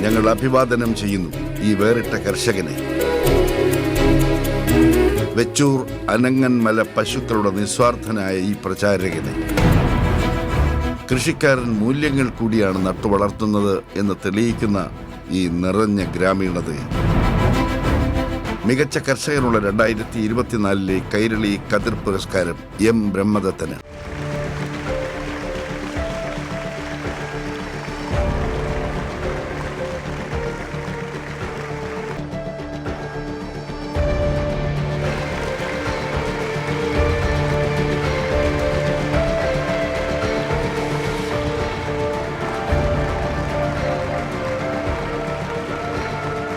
ഞങ്ങൾ അഭിവാദനം ചെയ്യുന്നു ഈ വേറിട്ട കർഷകനെ. വെച്ചൂർ അനങ്ങന്മല പശുക്കളുടെ നിസ്വാർത്ഥനായ ഈ പ്രചാരകനെ. കൃഷിക്കാരൻ മൂല്യങ്ങൾ കൂടിയാണ് നട്ടുവളർത്തുന്നത് എന്ന് തെളിയിക്കുന്ന ഈ നിറഞ്ഞ ഗ്രാമീണതയെ. മികച്ച കർഷകനുള്ള രണ്ടായിരത്തി ഇരുപത്തിനാലിലെ കൈരളി കതിർ പുരസ്കാരം എം. ബ്രഹ്മദത്തന്.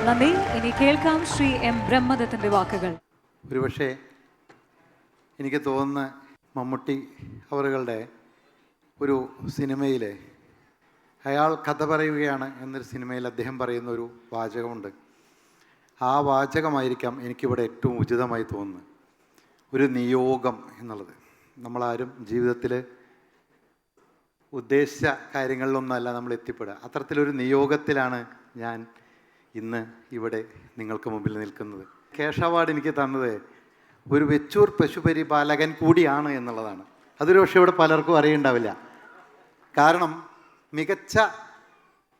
നന്ദി. ഇനി കേൾക്കാം ശ്രീ എം ബ്രഹ്മദത്തിന്റെ വാക്കുകൾ. ഒരുപക്ഷെ എനിക്ക് തോന്നുന്ന മമ്മൂട്ടി അവറുകളുടെ ഒരു സിനിമയിലെ അയാൾ കഥ പറയുകയാണ് എന്നൊരു സിനിമയിൽ അദ്ദേഹം പറയുന്ന ഒരു വാചകമുണ്ട്. ആ വാചകമായിരിക്കാം എനിക്കിവിടെ ഏറ്റവും ഉചിതമായി തോന്നുന്നത്. ഒരു നിയോഗം എന്നുള്ളത്. നമ്മളാരും ജീവിതത്തിൽ ഉദ്ദേശിച്ച കാര്യങ്ങളിലൊന്നല്ല നമ്മൾ എത്തിപ്പെടുക അത്തരത്തിലൊരു നിയോഗത്തിലാണ് ഞാൻ ഇന്ന് ഇവിടെ നിങ്ങൾക്ക് മുമ്പിൽ നിൽക്കുന്നത്. കേശ അവാർഡ് എനിക്ക് തന്നത് ഒരു വെച്ചൂർ പശുപരിപാലകൻ കൂടിയാണ് എന്നുള്ളതാണ്. അതൊരു പക്ഷേ ഇവിടെ പലർക്കും അറിയുണ്ടാവില്ല. കാരണം മികച്ച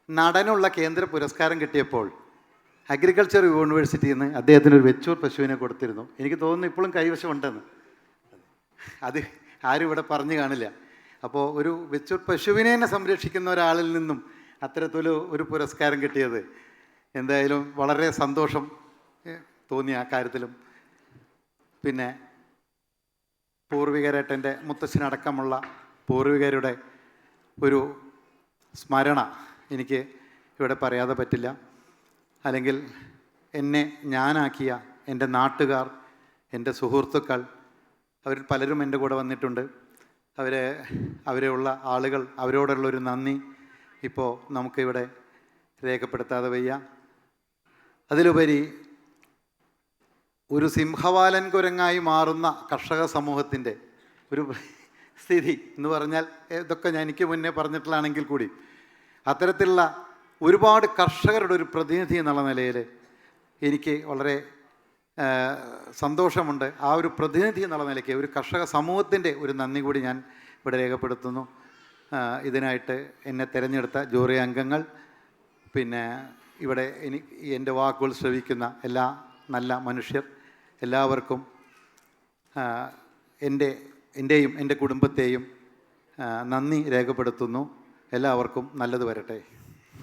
നടനുള്ള കേന്ദ്ര പുരസ്കാരം കിട്ടിയപ്പോൾ അഗ്രികൾച്ചർ യൂണിവേഴ്സിറ്റിയിൽ നിന്ന് അദ്ദേഹത്തിന് ഒരു വെച്ചൂർ പശുവിനെ കൊടുത്തിരുന്നു. എനിക്ക് തോന്നുന്നു ഇപ്പോഴും കൈവശമുണ്ടെന്ന്. അത് ആരും ഇവിടെ പറഞ്ഞു കാണില്ല. അപ്പോൾ ഒരു വെച്ചൂർ പശുവിനെ സംരക്ഷിക്കുന്ന ഒരാളിൽ നിന്നും അത്തരത്തിലൊരു ഒരു പുരസ്കാരം കിട്ടിയത് എന്തായാലും വളരെ സന്തോഷം തോന്നി ആ കാര്യത്തിലും. പിന്നെ പൂർവികരേട്ടന്റെ മുത്തശ്ശനടക്കമുള്ള പൂർവികരുടെ ഒരു സ്മരണ എനിക്ക് ഇവിടെ പറയാതെ പറ്റില്ല. അല്ലെങ്കിൽ എന്നെ ഞാനാക്കിയ എന്റെ നാട്ടുകാർ എന്റെ സുഹൃത്തുക്കൾ അവർ പലരും എന്റെ കൂടെ വന്നിട്ടുണ്ട്. അവരെ അവരെയുള്ള ആളുകൾ അവരോടുള്ളൊരു നന്ദി ഇപ്പോൾ നമുക്കിവിടെ രേഖപ്പെടുത്താതെ വയ്യ. അതിലുപരി ഒരു സിംഹവാലൻ കുരങ്ങായി മാറുന്ന കർഷക സമൂഹത്തിന്റെ ഒരു സ്ഥിതി എന്ന് പറഞ്ഞാൽ ഇതൊക്കെ ഞാൻ എനിക്ക് മുന്നേ പറഞ്ഞിട്ടുള്ളതാണെങ്കിൽ കൂടി അത്തരത്തിലുള്ള ഒരുപാട് കർഷകരുടെ ഒരു പ്രതിനിധി എന്നുള്ള നിലയിൽ എനിക്ക് വളരെ സന്തോഷമുണ്ട്. ആ ഒരു പ്രതിനിധി എന്നുള്ള നിലയ്ക്ക് ഒരു കർഷക സമൂഹത്തിന്റെ ഒരു നന്ദി കൂടി ഞാൻ ഇവിടെ രേഖപ്പെടുത്തുന്നു. ഇതിനായിട്ട് എന്നെ തിരഞ്ഞെടുത്ത ജൂറി അംഗങ്ങൾ പിന്നെ ഇവിടെ എന്റെ വാക്കുകൾ ശ്രവിക്കുന്ന എല്ലാ നല്ല മനുഷ്യർ എല്ലാവർക്കും എന്റെ എന്റെയും എന്റെ കുടുംബത്തെയും നന്ദി രേഖപ്പെടുത്തുന്നു. എല്ലാവർക്കും നല്ലത് വരട്ടെ.